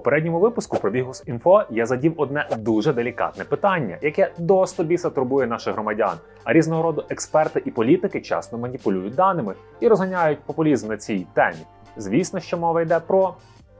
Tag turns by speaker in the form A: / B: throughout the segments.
A: попередньому випуску про Бігус.Інфо я задів одне дуже делікатне питання, яке до стобіса турбує наших громадян. А різного роду експерти і політики часто маніпулюють даними і розганяють популізм на цій темі. Звісно, що мова йде про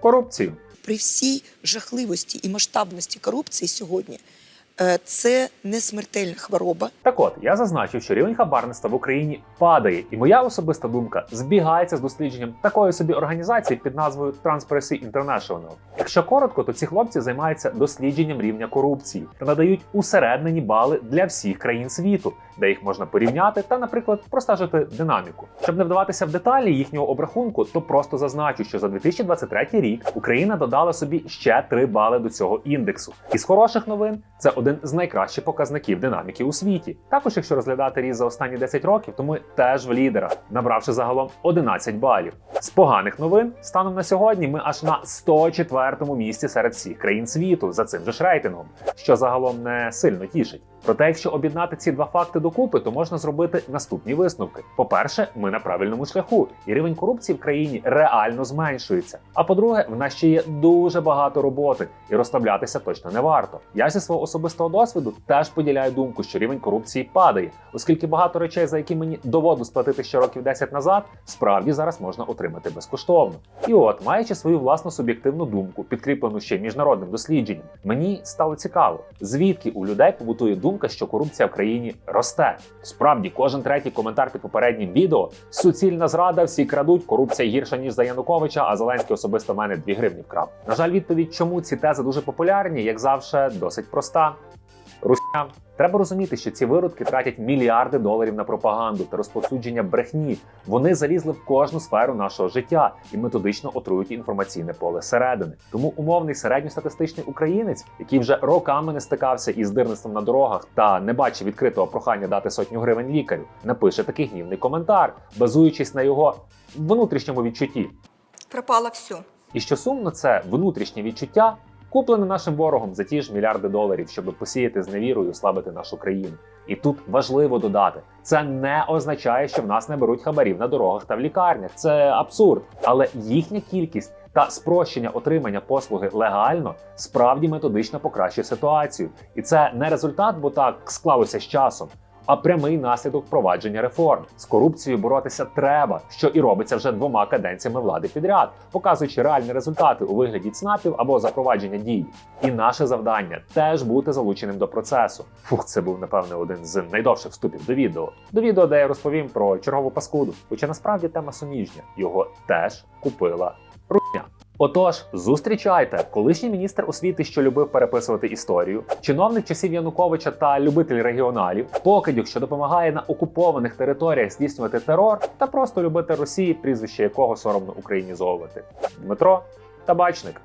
A: корупцію.
B: при всій жахливості і масштабності корупції сьогодні це не смертельна хвороба.
A: Так от я зазначив, що рівень хабарництва в Україні падає, і моя особиста думка збігається з дослідженням такої собі організації під назвою Transparency International. Якщо коротко, то ці хлопці займаються дослідженням рівня корупції та надають усереднені бали для всіх країн світу, де їх можна порівняти та, наприклад, простежити динаміку. Щоб не вдаватися в деталі їхнього обрахунку, то просто зазначу, що за 2023 рік Україна додала собі ще 3 бали до цього індексу. Із хороших новин це один з найкращих показників динаміки у світі. Також, якщо розглядати ріст за останні 10 років, то ми теж в лідерах, набравши загалом 11 балів. З поганих новин станом на сьогодні ми аж на 104-му місці серед всіх країн світу за цим же ж рейтингом, що загалом не сильно тішить. Проте, якщо об'єднати ці два факти докупи, то можна зробити наступні висновки. По-перше, ми на правильному шляху, і рівень корупції в країні реально зменшується. А по-друге, в нас ще є дуже багато роботи, і розслаблятися точно не варто. Я зі свого особистого досвіду теж поділяю думку, що рівень корупції падає, оскільки багато речей, за які мені доводилось сплатити ще років 10 назад, справді зараз можна отримати безкоштовно. І от, маючи свою власну суб'єктивну думку, підкріплену ще міжнародним дослідженням, мені стало цікаво, звідки у людей побутує думка, що корупція в країні росте. Справді, кожен третій коментар під попереднім відео суцільна зрада, всі крадуть, корупція гірша ніж за Януковича, а Зеленський особисто в мене 2 гривні вкрав. На жаль, відповідь, чому ці тези дуже популярні, як завжди, досить проста. Русня. Треба розуміти, що ці виродки тратять мільярди доларів на пропаганду та розповсюдження брехні. Вони залізли в кожну сферу нашого життя і методично отрують інформаційне поле середини. Тому умовний середньостатистичний українець, який вже роками не стикався із дирництвом на дорогах та не бачив відкритого прохання дати сотню гривень лікарю, напише такий гнівний коментар, базуючись на його внутрішньому відчутті.
B: Пропало все.
A: І що сумно, це внутрішнє відчуття, куплене нашим ворогом за ті ж мільярди доларів, щоб посіяти зневіру і ослабити нашу країну. І тут важливо додати: це не означає, що в нас не беруть хабарів на дорогах та в лікарнях. Це абсурд. Але їхня кількість та спрощення отримання послуги легально справді методично покращує ситуацію. І це не результат, бо так склалося з часом. А прямий наслідок впровадження реформ з корупцією боротися треба, що і робиться вже двома каденціями влади підряд, показуючи реальні результати у вигляді ЦНАПів або запровадження дій. І наше завдання теж бути залученим до процесу. Фух, це був напевне один з найдовших вступів до відео. До відео, де я розповім про чергову паскуду. Хоча насправді тема суміжня. Його теж купила русня. Отож, зустрічайте колишній міністр освіти, що любив переписувати історію, чиновник часів Януковича та любитель регіоналів, покидьок, що допомагає на окупованих територіях здійснювати терор, та просто любитель Росії, прізвище якого соромно українізовувати. Дмитро Табачник.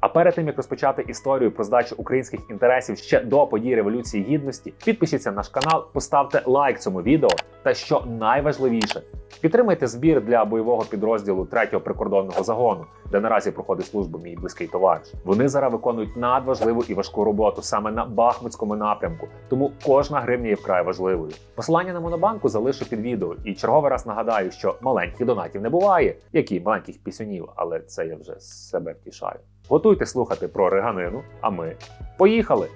A: А перед тим як розпочати історію про здачу українських інтересів ще до подій Революції Гідності, підпишіться на наш канал, поставте лайк цьому відео. Та що найважливіше, підтримайте збір для бойового підрозділу 3-го прикордонного загону, де наразі проходить службу мій близький товариш. Вони зараз виконують надважливу і важку роботу саме на Бахмутському напрямку, тому кожна гривня є вкрай важливою. Посилання на монобанку залишу під відео і черговий раз нагадаю, що маленьких донатів не буває, як і маленьких пісюнів, але це я вже себе втішаю. Готуйте слухати про реганину, а ми поїхали!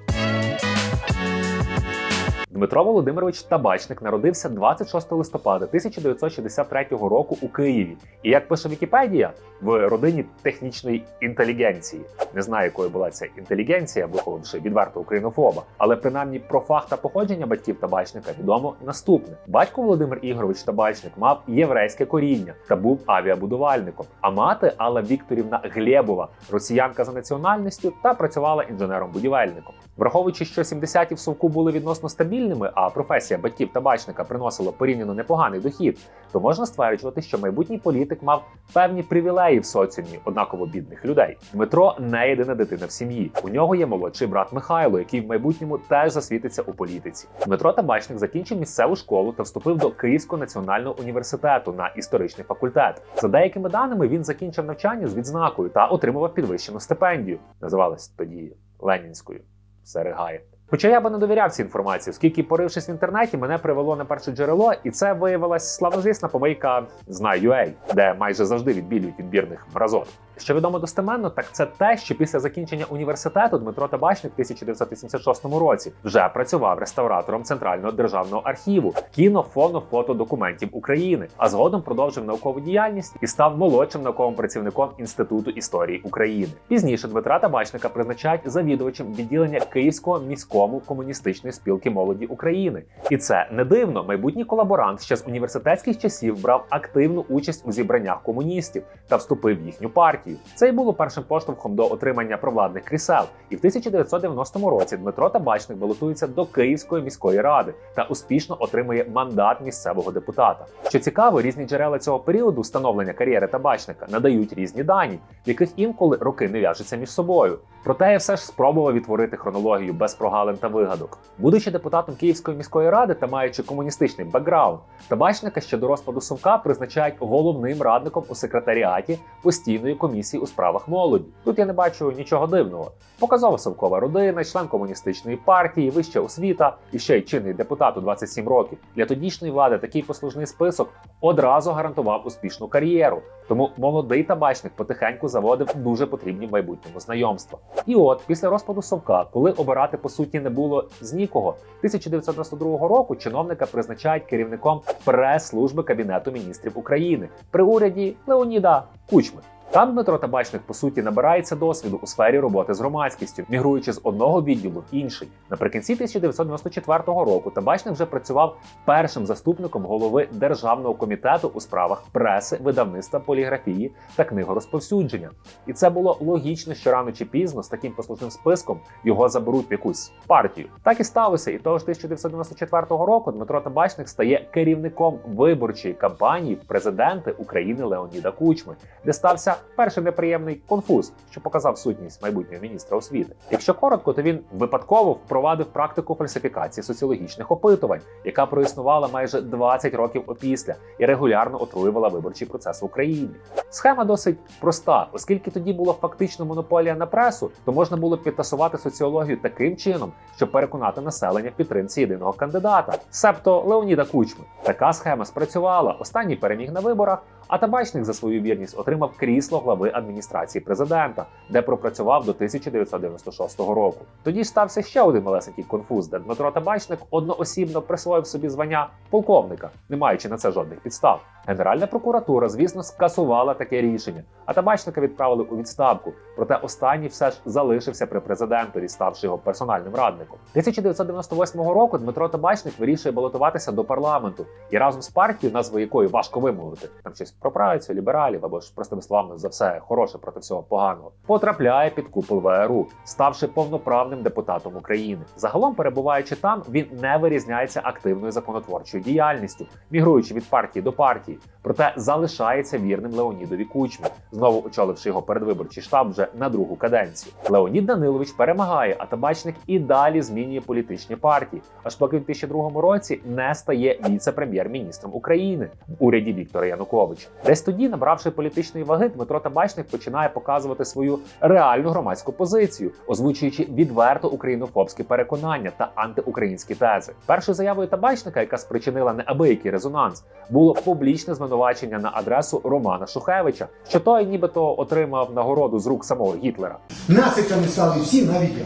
A: Дмитро Володимирович Табачник народився 26 листопада 1963 року у Києві. І як пише Вікіпедія, в родині технічної інтелігенції. Не знаю, якою була ця інтелігенція, виховавши відверто українофоба, але принаймні про фах та походження батьків табачника відомо наступне: батько Володимир Ігорович Табачник мав єврейське коріння та був авіабудувальником. А мати Алла Вікторівна Глєбова, росіянка за національністю та працювала інженером-будівельником. Враховуючи, що 70-ті в совку були відносно стабільними, а професія батьків табачника приносила порівняно непоганий дохід, то можна стверджувати, що майбутній політик мав певні привілеї в соціумі однаково бідних людей. Дмитро не єдина дитина в сім'ї. У нього є молодший брат Михайло, який в майбутньому теж засвітиться у політиці. Дмитро Табачник закінчив місцеву школу та вступив до Київського національного університету на історичний факультет. За деякими даними він закінчив навчання з відзнакою та отримував підвищену стипендію. Називалась тоді Ленінською. Все ригає. Хоча я би не довіряв цій інформації, оскільки, порившись в інтернеті, мене привело на перше джерело, і це виявилась славнозвісна помийка Знай.ua, де майже завжди відбілюють відбірних мразот. Що відомо достеменно, так це те, що після закінчення університету Дмитро Табачник в 1986 році вже працював реставратором Центрального державного архіву кіно, фоно, фото документів України, а згодом продовжив наукову діяльність і став молодшим науковим працівником Інституту історії України. Пізніше Дмитра Табачника призначають завідувачем відділення Київського міському комуністичної спілки молоді України. І це не дивно. Майбутній колаборант ще з університетських часів брав активну участь у зібраннях комуністів та вступив в їхню партію. Це й було першим поштовхом до отримання провладних крісел. І в 1990 році Дмитро Табачник балотується до Київської міської ради та успішно отримує мандат місцевого депутата. Що цікаво, різні джерела цього періоду встановлення кар'єри табачника надають різні дані, в яких інколи роки не в'яжуться між собою. Проте я все ж спробував відтворити хронологію без прогалин та вигадок. Будучи депутатом Київської міської ради та маючи комуністичний бекграунд, табачника ще до розпаду Совка призначають головним радником у секретаріаті постійної комісії у справах молоді. Тут я не бачу нічого дивного. Показова совкова родина, член комуністичної партії, вища освіта і ще й чинний депутат у 27 років. Для тодішньої влади такий послужний список одразу гарантував успішну кар'єру. Тому молодий табачник потихеньку заводив дуже потрібні в майбутньому знайомства. І от після розпаду Совка, коли обирати по суті не було з нікого, 1992 року чиновника призначають керівником прес-служби Кабінету міністрів України при уряді Леоніда Кучми. Там Дмитро Табачник по суті набирається досвіду у сфері роботи з громадськістю, мігруючи з одного відділу в інший. Наприкінці 1994 року Табачник вже працював першим заступником голови державного комітету у справах преси, видавництва, поліграфії та книгорозповсюдження. І це було логічно, що рано чи пізно з таким послужним списком його заберуть в якусь партію. Так і сталося. І того ж 1994 року Дмитро Табачник стає керівником виборчої кампанії президенти України Леоніда Кучми, де стався перший неприємний конфуз, що показав сутність майбутнього міністра освіти. Якщо коротко, то він випадково впровадив практику фальсифікації соціологічних опитувань, яка проіснувала майже 20 років опісля і регулярно отруювала виборчий процес в Україні. Схема досить проста, оскільки тоді була фактично монополія на пресу, то можна було підтасувати соціологію таким чином, щоб переконати населення в підтримці єдиного кандидата, себто Леоніда Кучми. Така схема спрацювала. Останній переміг на виборах. А табачник за свою вірність отримав крісло глави адміністрації президента, де пропрацював до 1996 року. Тоді ж стався ще один малесенький конфуз, де Дмитро Табачник одноосібно присвоїв собі звання полковника, не маючи на це жодних підстав. Генеральна прокуратура, звісно, скасувала таке рішення, а табачника відправили у відставку. Проте останній все ж залишився при президентові, ставши його персональним радником. 1998 року Дмитро Табачник вирішує балотуватися до парламенту і разом з партією, назву якої важко вимовити, там щось про працю, лібералів або ж простими словами за все хороше проти всього поганого, потрапляє під купол ВРУ, ставши повноправним депутатом України. Загалом, перебуваючи там, він не вирізняється активною законотворчою діяльністю, мігруючи від партії до партії, проте залишається вірним Леонідові Кучмі, знову очоливши його передвиборчий штаб вже на другу каденцію. Леонід Данилович перемагає, а табачник і далі змінює політичні партії, аж поки в 2002 році не стає віце-прем'єр-міністром України в уряді Віктора Януковича. Десь тоді, набравши політичної ваги, Дмитро Табачник починає показувати свою реальну громадську позицію, озвучуючи відверто українофобські переконання та антиукраїнські тези. Першою заявою табачника, яка спричинила неабиякий резонанс, було публічне звинувачення на адресу Романа Шухевича, що той нібито отримав нагороду з рук самого Гітлера.
C: Нациками стали всі, навіть я.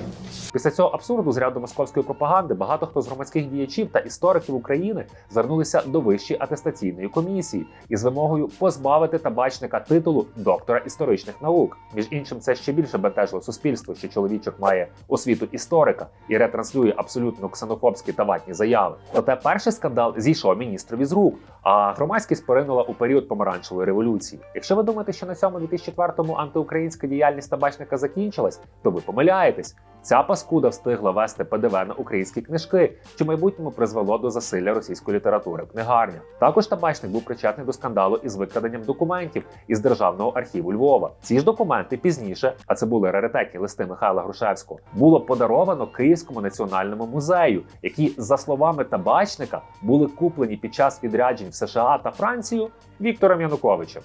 A: Після цього абсурду з ряду московської пропаганди багато хто з громадських діячів та істориків України звернулися до вищої атестаційної комісії із вимогою позбавити табачника титулу доктора історичних наук. Між іншим, це ще більше бентежило суспільство, що чоловічок має освіту історика і ретранслює абсолютно ксенофобські та ватні заяви. Проте перший скандал зійшов міністрові з рук, а громадськість поринула у період помаранчевої революції. Якщо ви думаєте, що на цьому 2004-му антиукраїнська діяльність табачника закінчилась, то ви помиляєтесь. Ця паскуда встигла вести ПДВ на українські книжки, що майбутньому призвело до засилля російської літератури в книгарнях. Також табачник був причетний до скандалу із викраденням документів із державного архіву Львова. Ці ж документи пізніше, а це були раритетні листи Михайла Грушевського, було подаровано Київському національному музею, які, за словами табачника, були куплені під час відряджень в США та Францію Віктором Януковичем.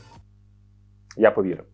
A: Я повірив.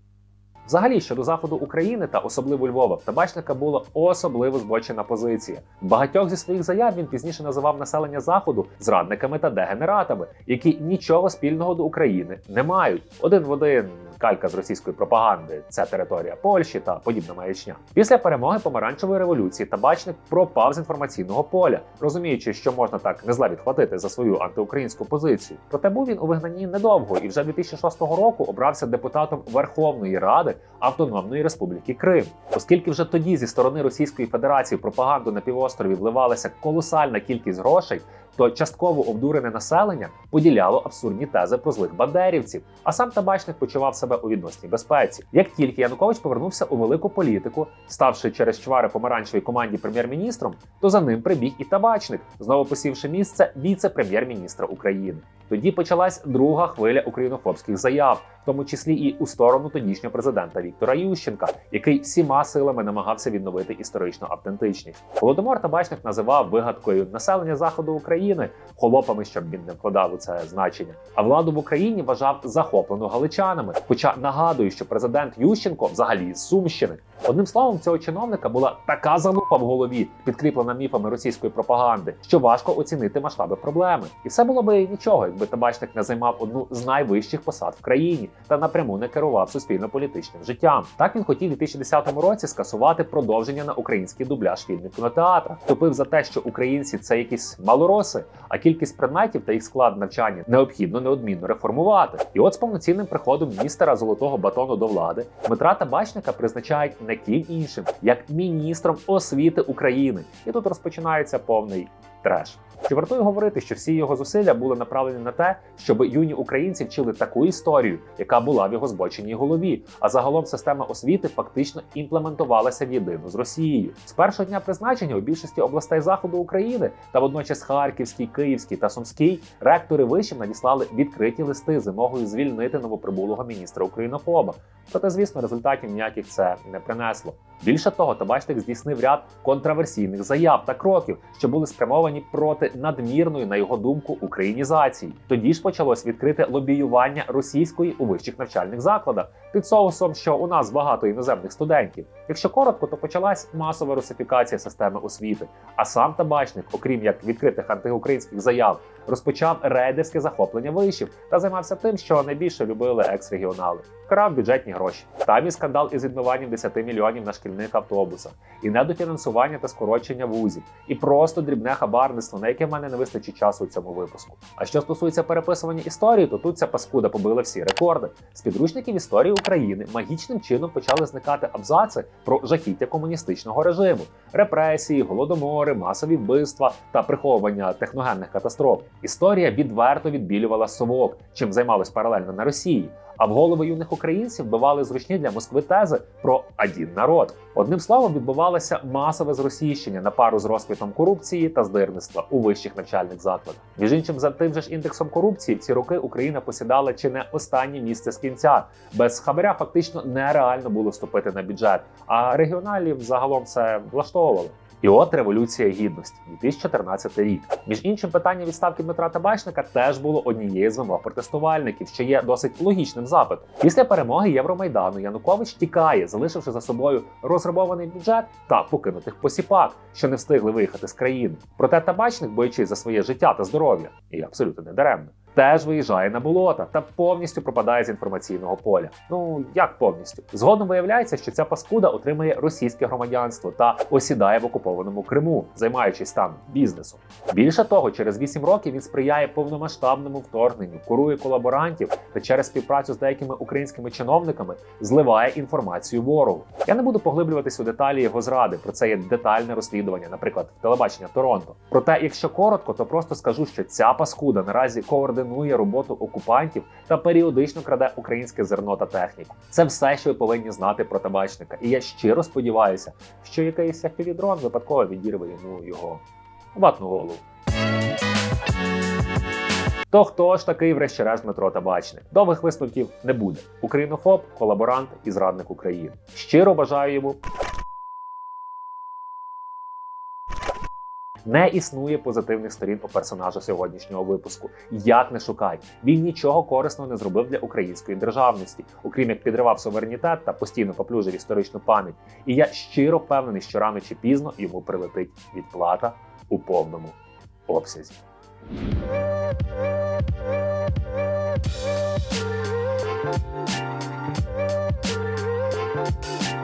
A: Взагалі, щодо заходу України та особливо Львова, табачника була особливо збочена позиція. Багатьох зі своїх заяв він пізніше називав населення заходу зрадниками та дегенератами, які нічого спільного до України не мають. Один в один калька з російської пропаганди. Це територія Польщі та подібна маячня. Після перемоги помаранчевої революції табачник пропав з інформаційного поля, розуміючи, що можна так не зле відхватити за свою антиукраїнську позицію. Проте був він у вигнанні недовго і вже 2006 року обрався депутатом Верховної Ради Автономної Республіки Крим, оскільки вже тоді зі сторони Російської Федерації пропаганду на півострові вливалася колосальна кількість грошей. То частково обдурене населення поділяло абсурдні тези про злих бандерівців, а сам табачник почував себе у відносній безпеці. Як тільки Янукович повернувся у велику політику, ставши через чвари помаранчевій команді прем'єр-міністром, то за ним прибіг і табачник, знову посівши місце віце-прем'єр-міністра України. Тоді почалась друга хвиля українофобських заяв, в тому числі і у сторону тодішнього президента Віктора Ющенка, який всіма силами намагався відновити історичну автентичність. Володимир Табачник називав вигадкою населення заходу України холопами, щоб він не вкладав у це значення. А владу в Україні вважав захоплену галичанами. Хоча нагадую, що президент Ющенко взагалі з Сумщини. Одним словом, цього чиновника була така залупа в голові, підкріплена міфами російської пропаганди, що важко оцінити масштаби проблеми. І все було би нічого, якби табачник не займав одну з найвищих посад в країні та напряму не керував суспільно-політичним життям. Так він хотів у 2010 році скасувати продовження на український дубляж фільмів кінотеатра. Вступив за те, що українці це якісь малороси, а кількість предметів та їх склад навчання необхідно неодмінно реформувати. І от з повноцінним приходом міністра золотого батону до влади Дмитра Табачника призначають не ким іншим, як міністром освіти України. І тут розпочинається повний треш. Чи вартує говорити, що всі його зусилля були направлені на те, щоб юні українці вчили таку історію, яка була в його збоченій голові, а загалом система освіти фактично імплементувалася в єдину з Росією. З першого дня призначення у більшості областей заходу України та водночас Харківській, Київській та Сумській ректори вишів надіслали відкриті листи з вимогою звільнити новоприбулого міністра українофоба. Проте, звісно, результатів ніяких це не принесло. Більше того, табачник здійснив ряд контраверсійних заяв та кроків, що були спрямовані проти надмірної, на його думку, українізації. Тоді ж почалось відкрите лобіювання російської у вищих навчальних закладах під соусом, що у нас багато іноземних студентів. Якщо коротко, то почалась масова русифікація системи освіти. А сам табачник, окрім як відкритих антиукраїнських заяв, розпочав рейдерське захоплення вишів та займався тим, що найбільше любили екс-регіонали. Крав бюджетні гроші. Там і скандал із відмиванням 10 мільйонів на шкільних автобусах, і недофінансування та скорочення вузів, і просто дрібне хабарництво, на яке в мене не вистачить часу у цьому випуску. А що стосується переписування історії, то тут ця паскуда побила всі рекорди. З підручників історії України магічним чином почали зникати абзаци про жахіття комуністичного режиму, репресії, голодомори, масові вбивства та приховування техногенних катастроф. Історія відверто відбілювала совок, чим займалось паралельно на Росії. А в голови юних українців вбивали зручні для Москви тези про один народ. Одним словом, відбувалося масове зросійщення на пару з розквітом корупції та здирництва у вищих навчальних закладах. Між іншим, за тим же ж індексом корупції в ці роки Україна посідала чи не останнє місце з кінця. Без хабаря фактично нереально було вступити на бюджет, а регіоналів загалом це влаштовувало. І от революція гідності, 2014 рік. Між іншим, питання відставки Дмитра Табачника теж було однією з вимог протестувальників, що є досить логічним запитом. Після перемоги Євромайдану Янукович тікає, залишивши за собою розграбований бюджет та покинутих посіпак, що не встигли виїхати з країни. Проте табачник, боючись за своє життя та здоров'я, і абсолютно не даремно. Теж виїжджає на болота та повністю пропадає з інформаційного поля. Ну як повністю? Згодом виявляється, що ця паскуда отримує російське громадянство та осідає в окупованому Криму, займаючись там бізнесом. Більше того, через 8 років він сприяє повномасштабному вторгненню, курує колаборантів та через співпрацю з деякими українськими чиновниками зливає інформацію ворогу. Я не буду поглиблюватись у деталі його зради. Про це є детальне розслідування, наприклад, телебачення Торонто. Проте, якщо коротко, то просто скажу, що ця паскуда наразі координує роботу окупантів та періодично краде українське зерно та техніку. Це все, що ви повинні знати про табачника. І я щиро сподіваюся, що якийсь FPV-дрон випадково відірве йому його ватну голову. То хто ж такий, врешті-решт, Дмитро Табачник? Довгих висновків не буде. Українофоб, колаборант і зрадник України. Щиро бажаю йому Не існує позитивних сторін у персонажа сьогоднішнього випуску. Як не шукай, він нічого корисного не зробив для української державності, окрім як підривав суверенітет та постійно поплюжив історичну пам'ять. І я щиро впевнений, що рано чи пізно йому прилетить відплата у повному обсязі.
D: Thank you.